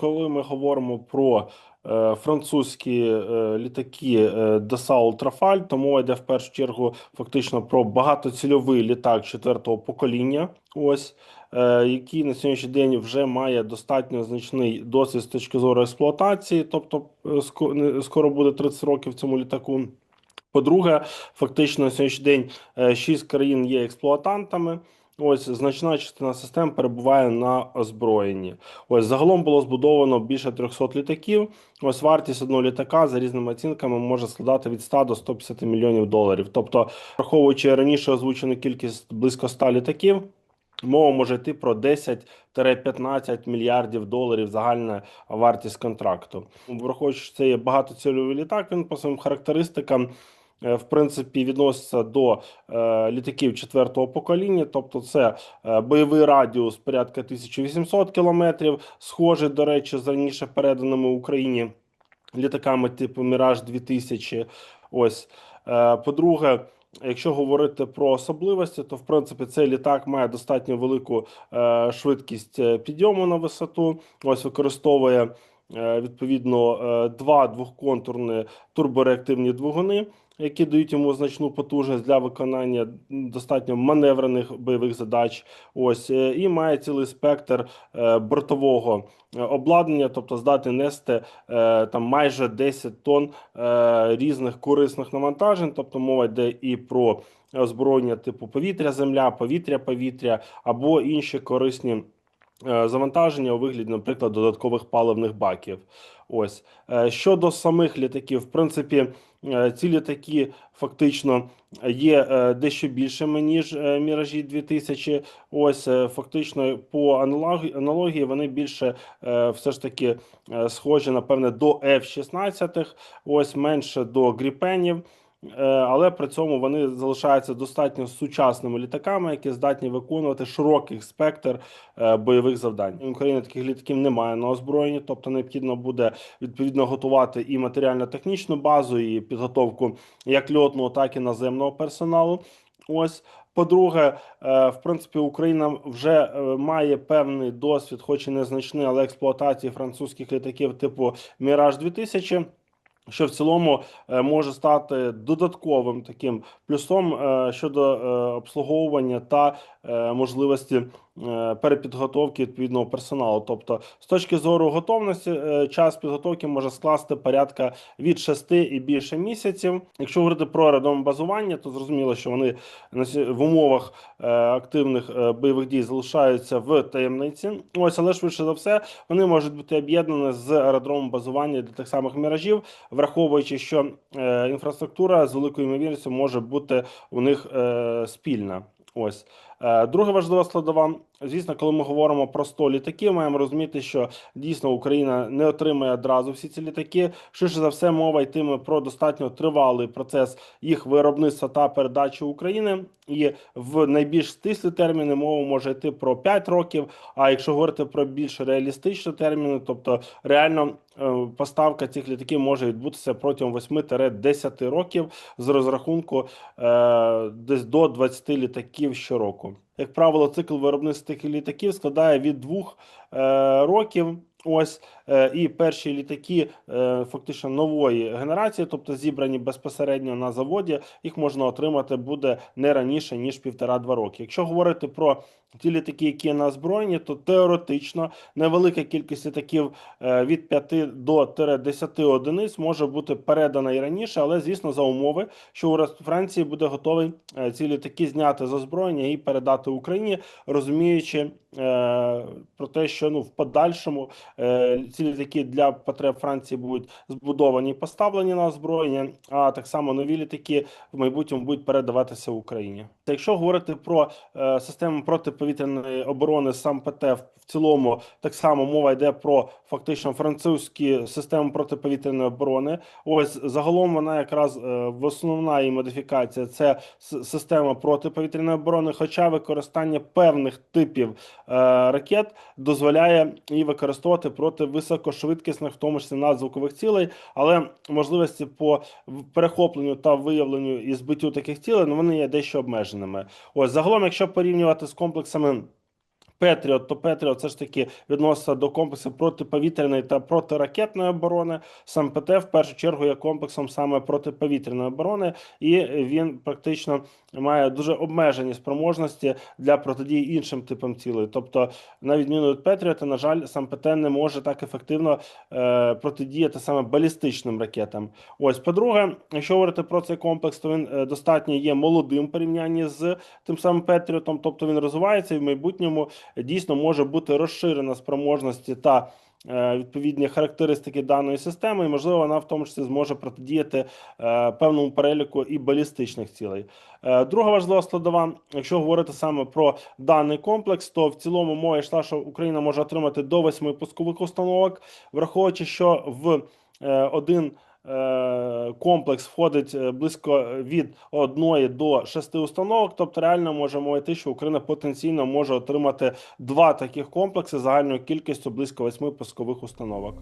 Коли ми говоримо про е, французькі е, літаки е, Dassault Rafale, то мова йде в першу чергу фактично про багатоцільовий літак четвертого покоління. Ось е, який на сьогоднішній день вже має достатньо значний досвід з точки зору експлуатації, тобто е, скоро буде 30 років цьому літаку. По-друге, фактично на сьогоднішній день е, шість країн є експлуатантами. Ось значна частина систем перебуває на озброєнні. Ось загалом було збудовано більше 300 літаків. Ось вартість одного літака за різними оцінками може складати від 100 до 150 мільйонів доларів. Тобто, враховуючи раніше озвучену кількість близько 100 літаків. Мова може йти про 10-15 мільярдів доларів загальна вартість контракту. Враховуючи, що це є багатоцільовий літак, він по своїм характеристикам в принципі відноситься до е, літаків четвертого покоління, тобто це е, бойовий радіус порядка 1800 кілометрів, схожий, до речі, з раніше переданими Україні літаками типу Міраж 2000. Ось Е, по-друге. Якщо говорити про особливості, то в принципі цей літак має достатньо велику е, швидкість е, підйому на висоту. Ось використовує е, відповідно е, два двохконтурні турбореактивні двигуни, які дають йому значну потужність для виконання достатньо маневрених бойових задач. Ось е, і має цілий спектр е, бортового е, обладнання, тобто здатний нести е, там майже 10 тонн е, різних корисних навантажень. Тобто мова йде і про озброєння типу повітря-земля, повітря-повітря або інші корисні е, завантаження у вигляді, наприклад, додаткових паливних баків. Ось Е, щодо самих літаків, в принципі, е, ці літаки фактично є е, дещо більшими ніж е, міражі 2000. Ось е, фактично по аналогії, вони більше е, все ж таки е, схожі, напевне, до F-16, ось менше до гріпенів. Е, Але при цьому вони залишаються достатньо сучасними літаками, які здатні виконувати широкий спектр е, бойових завдань. України таких літаків немає на озброєнні, тобто необхідно буде відповідно готувати і матеріально-технічну базу, і підготовку як льотного, так і наземного персоналу. Ось. По-друге, е, в принципі, Україна вже має певний досвід, хоч і незначний, але експлуатації французьких літаків типу Міраж 2000 що в цілому е, може стати додатковим таким плюсом е, щодо е, обслуговування та можливості перепідготовки відповідного персоналу. Тобто, з точки зору готовності, час підготовки може скласти порядка від 6 і більше місяців. Якщо говорити про аеродроми базування, то зрозуміло, що вони в умовах активних бойових дій залишаються в таємниці. Ось, але швидше за все, вони можуть бути об'єднані з аеродромом базування для тих самих міражів, враховуючи, що е, інфраструктура з великою ймовірністю може бути у них е, спільна. Ось друга важлива складова. Звісно, коли ми говоримо про 100 літаків, маємо розуміти, що дійсно Україна не отримає одразу всі ці літаки. Швидше за все, мова йтиме про достатньо тривалий процес їх виробництва та передачі України. І в найбільш стислі терміни мова може йти про 5 років. А якщо говорити про більш реалістичні терміни, тобто реально е, поставка цих літаків може відбутися протягом 8-10 років з розрахунку е, десь до 20 літаків щороку. Як правило, цикл виробництва таких літаків складає від двох е, років. Ось і перші літаки е, фактично нової генерації, тобто зібрані безпосередньо на заводі, їх можна отримати буде не раніше ніж півтора-два роки. Якщо говорити про ті літаки, які на озброєнні, то теоретично невелика кількість літаків е, від 5 до тире 10 одиниць може бути передана і раніше, але звісно за умови, що уряд Франції буде готовий е, ці літаки зняти з озброєння і передати Україні, розуміючи е, про те, що ну в подальшому е, ці літаки для потреб Франції будуть збудовані і поставлені на озброєння, а так само нові літаки в майбутньому будуть передаватися Україні. Та Якщо говорити про е, систему протиповітряної оборони, сам ПТ в цілому так само мова йде про фактично французькі системи протиповітряної оборони. Ось загалом вона якраз е, в основна її модифікація це система протиповітряної оборони, хоча використання певних типів е, ракет дозволяє її використовувати проти високошвидкісних, в тому числі надзвукових цілей, але можливості по перехопленню та виявленню і збиттю таких цілей ну, вони є дещо обмеженими. Ось загалом, якщо порівнювати з комплексами. Петріот, то Петріот це ж таки відноситься до комплексу протиповітряної та протиракетної оборони. Сам ПТ в першу чергу є комплексом саме протиповітряної оборони, і він практично має дуже обмежені спроможності для протидії іншим типам цілей. Тобто, на відміну від Петріота, на жаль, сам ПТ не може так ефективно е, протидіяти саме балістичним ракетам. Ось, по-друге, якщо говорити про цей комплекс, то він е, достатньо є молодим в порівнянні з тим самим Петріотом, тобто він розвивається і в майбутньому дійсно може бути розширена спроможності та відповідні характеристики даної системи, і можливо вона в тому числі зможе протидіяти е, певному переліку і балістичних цілей. Е, Друга важлива складова, якщо говорити саме про даний комплекс, то в цілому мова йшла, що Україна може отримати до восьми пускових установок, враховуючи, що в е, один е, комплекс входить е, близько від 1 до шести установок. Тобто, реально може мовити, що Україна потенційно може отримати два таких комплекси загальною кількістю близько восьми пускових установок.